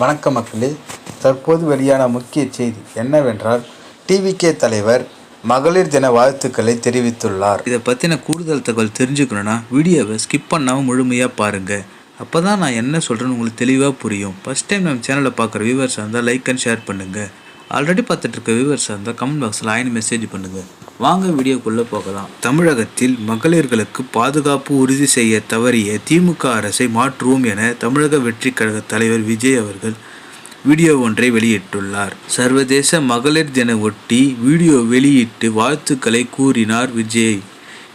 வணக்க மக்களே. தற்போது வெளியான முக்கிய செய்தி என்னவென்றால் டிவிகே தலைவர் மகளிர் தின வாழ்த்துக்களை தெரிவித்துள்ளார். இதை பற்றின கூடுதல் தகவல் தெரிஞ்சுக்கணுன்னா வீடியோவை ஸ்கிப் பண்ணாமல் முழுமையாக பாருங்கள் அப்போ தான் நான் என்ன சொல்கிறேன்னு உங்களுக்கு தெளிவாக புரியும். ஃபஸ்ட் டைம் நம்ம சேனலை பார்க்குற வியூவர்ஸாக இருந்தால் லைக் அண்ட் ஷேர் பண்ணுங்கள் ஆல்ரெடி பார்த்துட்டு இருக்க வியூவர்ஸாக இருந்தால் கமெண்ட் பாக்ஸில் ஆயின் மெசேஜ் பண்ணுங்கள் வாங்க வீடியோக்குள்ளே போகலாம். தமிழகத்தில் மகளிர்களுக்கு பாதுகாப்பு உறுதி செய்ய தவறிய திமுக அரசை மாற்றுவோம் என தமிழக வெற்றி கழக தலைவர் விஜய் அவர்கள் வீடியோ ஒன்றை வெளியிட்டுள்ளார். சர்வதேச மகளிர் தின ஒட்டி வீடியோ வெளியிட்டு வாழ்த்துக்களை கூறினார் விஜய்.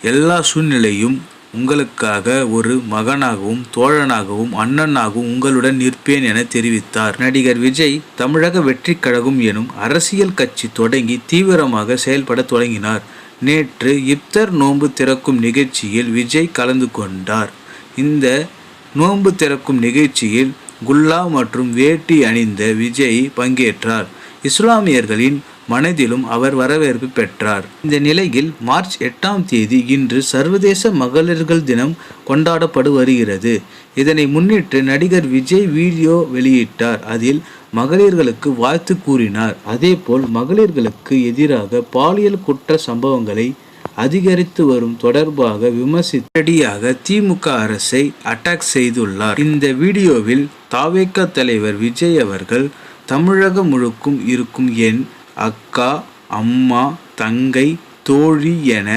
எல்லா சூழ்நிலையும் உங்களுக்காக ஒரு மகனாகவும் தோழனாகவும் அண்ணனாகவும் உங்களுடன் நிற்பேன் என தெரிவித்தார். நடிகர் விஜய் தமிழக வெற்றி கழகம் எனும் அரசியல் கட்சி தொடங்கி தீவிரமாக செயல்பட தொடங்கினார். நேற்று இப்தர் நோன்பு திறக்கும் நிகழ்ச்சியில் விஜய் கலந்து கொண்டார். இந்த நோன்பு திறக்கும் நிகழ்ச்சியில் குல்லா மற்றும் வேட்டி அணிந்த விஜய் பங்கேற்றார். இஸ்லாமியர்களின் மனதிலும் அவர் வரவேற்பு பெற்றார். இந்த நிலையில் மார்ச் எட்டாம் தேதி இன்று சர்வதேச மகளிர்கள் தினம் கொண்டாடப்படு வருகிறது இதனை முன்னிட்டு நடிகர் விஜய் வீடியோ வெளியிட்டார். அதில் மகளிர்களுக்கு வாழ்த்து கூறினார். அதேபோல் மகளிர்களுக்கு எதிராக பாலியல் குற்ற சம்பவங்களை அதிகரித்து வரும் தொடர்பாக விமர்சித்தடியாக திமுக அரசை அட்டாக் செய்துள்ளார். இந்த வீடியோவில் தாவேக்க தலைவர் விஜய் அவர்கள் தமிழகம் முழுக்கும் இருக்கும் என் அக்கா அம்மா தங்கை தோழி என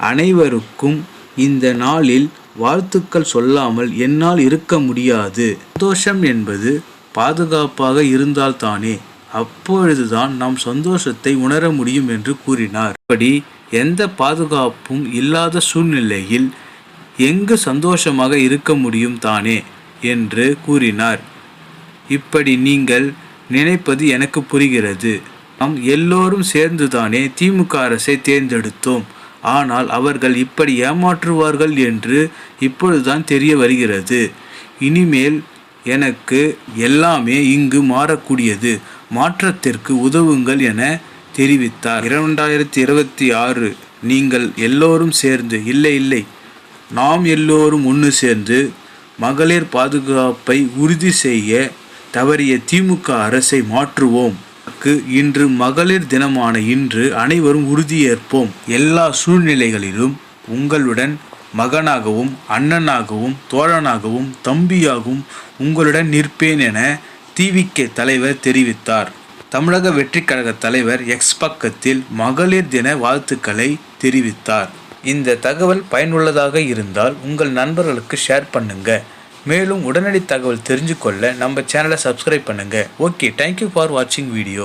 அனைவருக்கும் இந்த நாளில் வாழ்த்துக்கள் சொல்லாமல் என்னால் இருக்க முடியாது. சந்தோஷம் என்பது பாதுகாப்பாக இருந்தால்தானே அப்பொழுதுதான் நாம் சந்தோஷத்தை உணர முடியும் என்று கூறினார். இப்படி எந்த பாதுகாப்பும் இல்லாத சூழ்நிலையில் எங்கு சந்தோஷமாக இருக்க முடியும் தானே என்று கூறினார். இப்படி நீங்கள் நினைப்பது எனக்கு புரிகிறது. நாம் எல்லோரும் சேர்ந்துதானே திமுக அரசை தேர்ந்தெடுத்தோம். ஆனால் அவர்கள் இப்படி ஏமாற்றுவார்கள் என்று இப்பொழுதுதான் தெரிய வருகிறது. இனிமேல் எனக்கு எல்லாமே இங்கு மாறக்கூடியது. மாற்றத்திற்கு உதவுங்கள் என தெரிவித்தார். இரண்டாயிரத்தி இருபத்தி ஆறு நீங்கள் எல்லோரும் சேர்ந்து இல்லை இல்லை நாம் எல்லோரும் ஒன்று சேர்ந்து மகளிர் பாதுகாப்பை உறுதி செய்ய தவறிய திமுக அரசை மாற்றுவோம். க்கு இன்று மகளிர் தினமான இன்று அனைவரும் உறுதியேற்போம். எல்லா சூழ்நிலைகளிலும் உங்களுடன் மகனாகவும் அண்ணனாகவும் தோழனாகவும் தம்பியாகவும் உங்களுடன் நிற்பேன் என திவிக தலைவர் தெரிவித்தார். தமிழக வெற்றிக் கழக தலைவர் எக்ஸ் பக்கத்தில் மகளிர் தின வாழ்த்துக்களை தெரிவித்தார். இந்த தகவல் பயனுள்ளதாக இருந்தால் உங்கள் நண்பர்களுக்கு ஷேர் பண்ணுங்கள் மேலும் உடனடி தகவல் தெரிஞ்சு கொள்ள நம்ம சேனலை சப்ஸ்கிரைப் பண்ணுங்கள் ஓகே தேங்க்யூ ஃபார் வாட்சிங் வீடியோ